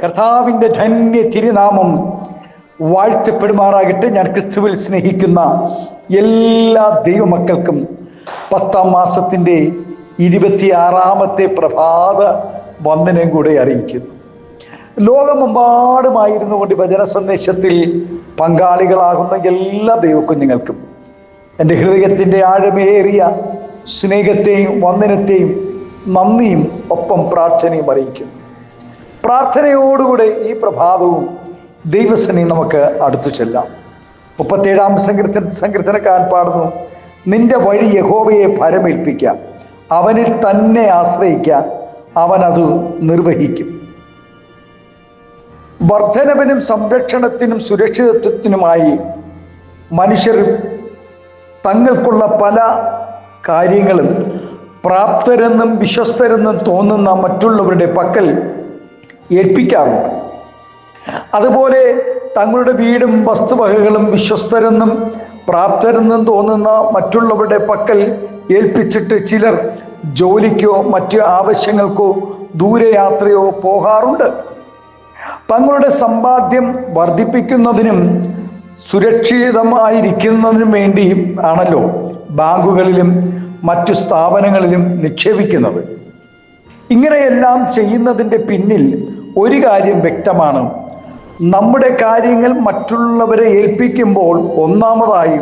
കർത്താവിന്റെ ധന്യ തിരുനാമം വാഴ്ചപ്പെടുമാറാകട്ടെ ഞാൻ ക്രിസ്തുവിൽ സ്നേഹിക്കുന്ന എല്ലാ ദൈവമക്കൾക്കും പത്താം മാസത്തിന്റെ ഇരുപത്തിയാറാമത്തെ പ്രഭാത വന്ദനം കൂടെ അറിയിക്കുന്നു. ലോകമെമ്പാടുമായിരുന്നു കൊണ്ട് ഭജന സന്ദേശത്തിൽ പങ്കാളികളാകുന്ന എല്ലാ ദൈവക്കുഞ്ഞുങ്ങൾക്കും എന്റെ ഹൃദയത്തിന്റെ ആഴമേറിയ സ്നേഹത്തെയും വന്ദനത്തെയും നന്ദിയും ഒപ്പം പ്രാർത്ഥനയും അറിയിക്കുന്നു. പ്രാർത്ഥനയോടുകൂടെ ഈ പ്രഭാതവും ദൈവസനി നമുക്ക് അടുത്തു ചെല്ലാം. മുപ്പത്തേഴാം സങ്കീർത്തന സങ്കീർത്തനക്കാരൻ പാടുന്നു നിന്റെ വഴി യഹോവയെ ഭരമേൽപ്പിക്കാം അവനിൽ തന്നെ ആശ്രയിക്കാം അവനത് നിർവഹിക്കും. വർധനവിനും സംരക്ഷണത്തിനും സുരക്ഷിതത്വത്തിനുമായി മനുഷ്യർ തങ്ങൾക്കുള്ള പല കാര്യങ്ങളും പ്രാപ്തരെന്നും വിശ്വസ്തരെന്നും തോന്നുന്ന മറ്റുള്ളവരുടെ പക്കൽ ഏൽപ്പിക്കാറുണ്ട്. അതുപോലെ തങ്ങളുടെ വീടും വസ്തുവകകളും വിശ്വസ്തരെന്നും പ്രാപ്തരെന്നും തോന്നുന്ന മറ്റുള്ളവരുടെ പക്കൽ ഏൽപ്പിച്ചിട്ട് ചിലർ ജോലിക്കോ മറ്റു ആവശ്യങ്ങൾക്കോ ദൂരയാത്രയോ പോകാറുണ്ട്. തങ്ങളുടെ സമ്പാദ്യം വർദ്ധിപ്പിക്കുന്നതിനും സുരക്ഷിതമായിരിക്കുന്നതിനും വേണ്ടി ആണല്ലോ ബാങ്കുകളിലും മറ്റു സ്ഥാപനങ്ങളിലും നിക്ഷേപിക്കുന്നത്. ഇങ്ങനെയെല്ലാം ചെയ്യുന്നതിന്റെ പിന്നിൽ ഒരു കാര്യം വ്യക്തമാണ്. നമ്മുടെ കാര്യങ്ങൾ മറ്റുള്ളവരെ ഏൽപ്പിക്കുമ്പോൾ ഒന്നാമതായി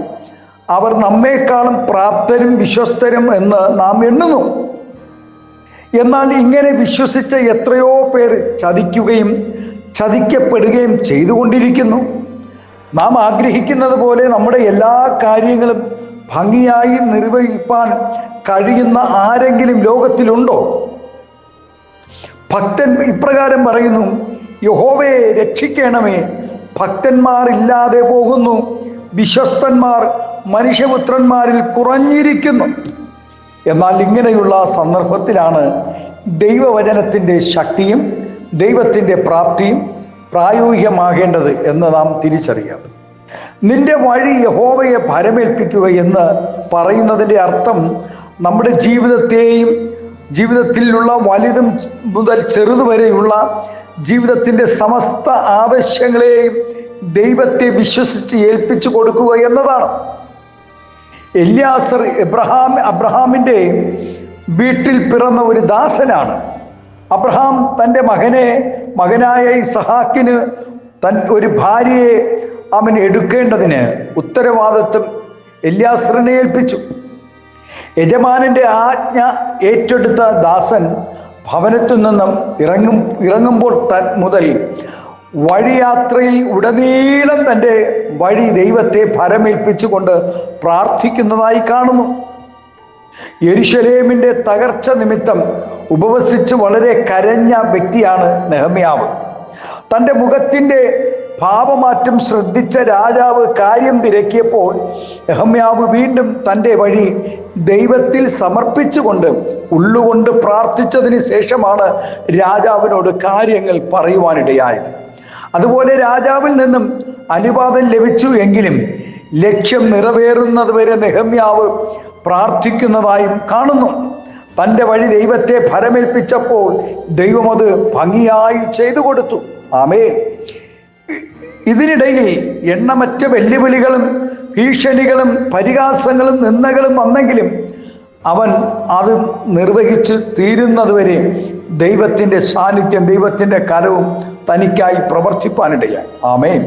അവർ നമ്മെക്കാളും പ്രാപ്തരും വിശ്വസ്തരും എന്ന് നാം എണ്ണുന്നു. എന്നാൽ ഇങ്ങനെ വിശ്വസിച്ച എത്രയോ പേർ ചതിക്കുകയും ചതിക്കപ്പെടുകയും ചെയ്തുകൊണ്ടിരിക്കുന്നു. നാം ആഗ്രഹിക്കുന്നത് പോലെ നമ്മുടെ എല്ലാ കാര്യങ്ങളും ഭംഗിയായി നിർവഹിപ്പാൻ കഴിയുന്ന ആരെങ്കിലും ലോകത്തിലുണ്ടോ? ഭക്തൻ ഇപ്രകാരം പറയുന്നു യഹോവയെ രക്ഷിക്കണമേ. ഭക്തന്മാർ ഇല്ലാതെ പോകുന്നു. വിശ്വസ്തന്മാർ മനുഷ്യപുത്രന്മാരിൽ കുറഞ്ഞിരിക്കുന്നു. എന്നാൽ ഇങ്ങനെയുള്ള സന്ദർഭത്തിലാണ് ദൈവവചനത്തിന്റെ ശക്തിയും ദൈവത്തിന്റെ പ്രാപ്തിയും പ്രായോഗികമാകേണ്ടത് എന്ന് നാം തിരിച്ചറിയാം. നിന്റെ വഴി യഹോവയെ ഭരമേൽപ്പിക്കുക എന്ന് പറയുന്നതിന്റെ അർത്ഥം നമ്മുടെ ജീവിതത്തെയും ജീവിതത്തിലുള്ള വലുതും മുതൽ ചെറുത് വരെയുള്ള ജീവിതത്തിന്റെ സമസ്ത ആവശ്യങ്ങളെയും ദൈവത്തെ വിശ്വസിച്ച് ഏൽപ്പിച്ചു കൊടുക്കുക എന്നതാണ്. എല്യാസർ എബ്രഹാം അബ്രഹാമിന്റെ വീട്ടിൽ പിറന്ന ഒരു ദാസനാണ്. അബ്രഹാം തന്റെ മകനെ മകനായ ഇസഹാക്കിന് തൻ ഒരു ഭാര്യയെ അവൻ എടുക്കേണ്ടതിന് ഉത്തരവാദിത്വം എല്യാസറിനെ ഏൽപ്പിച്ചു. യജമാനന്റെ ആജ്ഞ ഏറ്റെടുത്ത ദാസൻ ഭവനത്തിൽ നിന്നും ഇറങ്ങും ഇറങ്ങുമ്പോൾ തൻ മുതൽ വഴിയാത്രയിൽ ഉടനീളം തന്റെ വഴി ദൈവത്തെ ഭരമേൽപ്പിച്ചുകൊണ്ട് പ്രാർത്ഥിക്കുന്നതായി കാണുന്നു. യെരുഷലേമിന്റെ തകർച്ച നിമിത്തം ഉപവസിച്ച് വളരെ കരഞ്ഞ വ്യക്തിയാണ് നെഹമ്യാവ്. തന്റെ മുഖത്തിന്റെ ഭാവമാറ്റം ശ്രദ്ധിച്ച രാജാവ് കാര്യം തിരക്കിയപ്പോൾ യഹമ്യാവ് വീണ്ടും തന്റെ വഴി ദൈവത്തിൽ സമർപ്പിച്ചുകൊണ്ട് ഉള്ളുകൊണ്ട് പ്രാർത്ഥിച്ചതിന് ശേഷമാണ് രാജാവിനോട് കാര്യങ്ങൾ പറയുവാനിടയായത്. അതുപോലെ രാജാവിൽ നിന്നും അനുവാദം ലഭിച്ചു എങ്കിലും ലക്ഷ്യം നിറവേറുന്നത് വരെ നെഹമ്യാവ് പ്രാർത്ഥിക്കുന്നതായും കാണുന്നു. തന്റെ വഴി ദൈവത്തെ ഫലമേൽപ്പിച്ചപ്പോൾ ദൈവം അത് ഭംഗിയായി ചെയ്തു കൊടുത്തു. ആമേ ഇതിനിടയിൽ എണ്ണമറ്റ വെല്ലുവിളികളും ഭീഷണികളും പരിഹാസങ്ങളും നിന്ദകളും വന്നെങ്കിലും അവൻ അത് നിർവഹിച്ച് തീരുന്നതുവരെ ദൈവത്തിന്റെ സാന്നിധ്യം ദൈവത്തിന്റെ കരവും തനിക്കായി പ്രവർത്തിപ്പാനിടയായി ആമേൻ.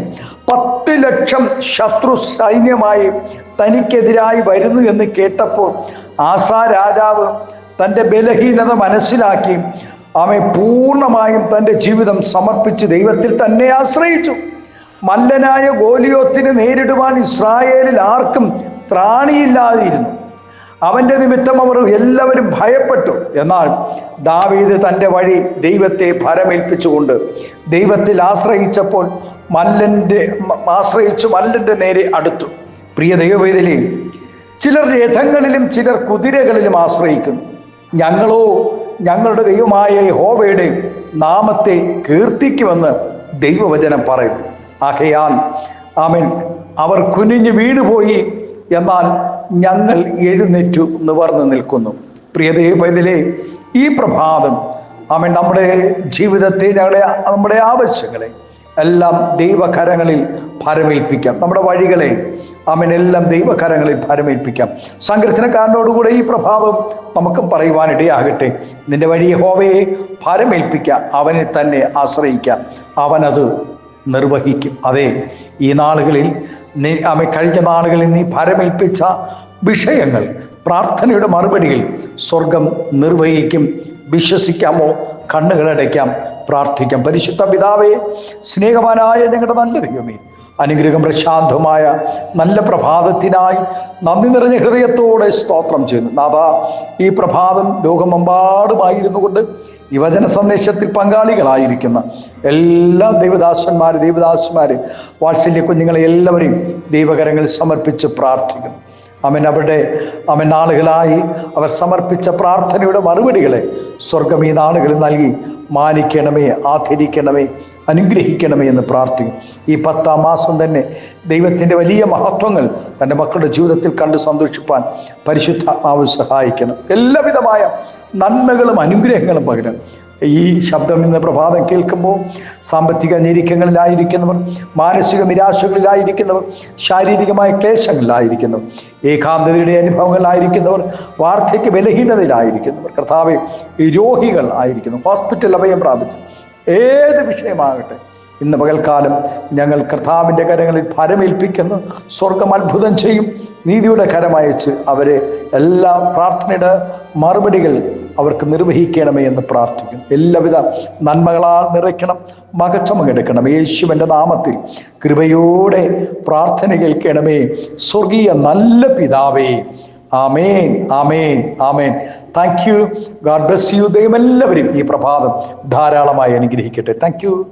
പത്ത് ലക്ഷം ശത്രു സൈന്യമായി തനിക്കെതിരായി വരുന്നു എന്ന് കേട്ടപ്പോൾ ആസാ രാജാവ് തന്റെ ബലഹീനത മനസ്സിലാക്കി അവൻ പൂർണമായും തന്റെ ജീവിതം സമർപ്പിച്ച് ദൈവത്തിൽ തന്നെ ആശ്രയിച്ചു. മല്ലനായ ഗോലിയോത്തിന് നേരിടുവാൻ ഇസ്രായേലിൽ ആർക്കും ത്രാണിയില്ലാതിരുന്നു. അവന്റെ നിമിത്തം അവർ എല്ലാവരും ഭയപ്പെട്ടു. എന്നാൽ ദാവീദ് തന്റെ വഴി ദൈവത്തെ ഭരമേൽപ്പിച്ചുകൊണ്ട് ദൈവത്തിൽ ആശ്രയിച്ചപ്പോൾ മല്ലന്റെ ആശ്രയിച്ചു മല്ലന്റെ നേരെ അടുത്തു. പ്രിയ ദൈവവേദലയും ചിലർ രഥങ്ങളിലും ചിലർ കുതിരകളിലും ആശ്രയിക്കുന്നു. ഞങ്ങളോ ഞങ്ങളുടെ ദൈവമായ ഹോവയുടെ നാമത്തെ കീർത്തിക്കുമെന്ന് ദൈവവചനം പറയുന്നു. ആകയാൽ അവൻ അവർ കുനിഞ്ഞു വീണുപോയി. എന്നാൽ ഞങ്ങൾ എഴുന്നേറ്റു നിവർന്നു നിൽക്കുന്നു. പ്രിയതേ പൈതലെ ഈ പ്രഭാതം ആമേൻ നമ്മുടെ ജീവിതത്തെ ഞങ്ങളുടെ നമ്മുടെ ആവശ്യങ്ങളെ എല്ലാം ദൈവകരങ്ങളിൽ ഭരമേൽപ്പിക്കാം. നമ്മുടെ വഴികളെ അവനെല്ലാം ദൈവകരങ്ങളിൽ ഭരമേൽപ്പിക്കാം. സങ്കീർത്തനക്കാരനോടുകൂടെ ഈ പ്രഭാതം നമുക്കും പറയുവാനിടയാകട്ടെ നിന്റെ വഴി ഹോവയെ ഭരമേൽപ്പിക്കാം. അവനെ തന്നെ ആശ്രയിക്കാം. അവനത് നിർവഹിക്കും. അതെ ഈ നാളുകളിൽ നീ അമ്മ കഴിഞ്ഞ നാളുകളിൽ നീ ഭരമേൽപ്പിച്ച വിഷയങ്ങൾ പ്രാർത്ഥനയുടെ മറുപടിയിൽ സ്വർഗം നിർവഹിക്കും. വിശ്വസിക്കാമോ? കണ്ണുകളടയ്ക്കാം പ്രാർത്ഥിക്കാം. പരിശുദ്ധ പിതാവേ സ്നേഹവാനായ ഞങ്ങളുടെ നല്ല ദൈവമേ അനുഗ്രഹം പ്രശാന്തമായ നല്ല പ്രഭാതത്തിനായി നന്ദി നിറഞ്ഞ ഹൃദയത്തോടെ സ്തോത്രം ചെയ്യുന്നു. നാഥ ഈ പ്രഭാതം ലോകമെമ്പാടുമായിരുന്നു കൊണ്ട് യുവജന സന്ദേശത്തിൽ പങ്കാളികളായിരിക്കുന്ന എല്ലാ ദൈവദാസന്മാർ ദൈവദാസന്മാർ വാത്സല്യ കുഞ്ഞുങ്ങളെ എല്ലാവരെയും ദൈവകരങ്ങളിൽ സമർപ്പിച്ച് പ്രാർത്ഥിക്കുന്നു. അവൻ അവരുടെ അവൻ നാളുകളായി അവർ സമർപ്പിച്ച പ്രാർത്ഥനയുടെ മറുപടികളെ സ്വർഗം ഈ നാളുകളിൽ നൽകി. മാനിക്കണമേ ആദരിക്കണമേ അനുഗ്രഹിക്കണമേ എന്ന് പ്രാർത്ഥിക്കും. ഈ പത്താം മാസം തന്നെ ദൈവത്തിന്റെ വലിയ മഹത്വങ്ങൾ തന്റെ മക്കളുടെ ജീവിതത്തിൽ കണ്ട് സന്തോഷിപ്പാൻ പരിശുദ്ധാത്മാവ് സഹായിക്കണം. എല്ലാവിധമായ നന്മകളും അനുഗ്രഹങ്ങളും പകരണം ഈ ശബ്ദം ഇന്ന് പ്രഭാതം കേൾക്കുമ്പോൾ സാമ്പത്തിക ഞെരുക്കങ്ങളിലായിരിക്കുന്നവർ മാനസിക നിരാശകളിലായിരിക്കുന്നവർ ശാരീരികമായ ക്ലേശങ്ങളിലായിരിക്കുന്നവർ ഏകാന്തതയുടെ അനുഭവങ്ങളിലായിരിക്കുന്നവർ വാർദ്ധക്യ ബലഹീനതയിലായിരിക്കുന്നവർ കർത്താവ് രോഗികൾ ആയിരിക്കുന്നു ഹോസ്പിറ്റൽ അഭയം പ്രാപിച്ചു ഏത് വിഷയമാകട്ടെ ഇന്ന് പകൽക്കാലം ഞങ്ങൾ കർത്താവിന്റെ കരങ്ങളിൽ ഫലമേൽപ്പിക്കുന്നു സ്വർഗം അത്ഭുതം ചെയ്യും നീതിയുടെ കരമയച്ച് അവരെ എല്ലാ പ്രാർത്ഥനയുടെ മറുപടികൾ അവർക്ക് നിർവഹിക്കണമേ എന്ന് പ്രാർത്ഥിക്കും എല്ലാവിധ നന്മകളാൽ നിറയ്ക്കണം മകച്ചമകെടുക്കണം യേശുവിന്റെ നാമത്തിൽ കൃപയോടെ പ്രാർത്ഥന കേൾക്കണമേ. സ്വർഗീയ നല്ല പിതാവേ. ആമേൻ ആമേൻ ആമേൻ. Thank you God bless you ദൈവം എല്ലാവരും ഈ പ്രഭാതം ധാരാളമായി അനുഗ്രഹിക്കട്ടെ. Thank you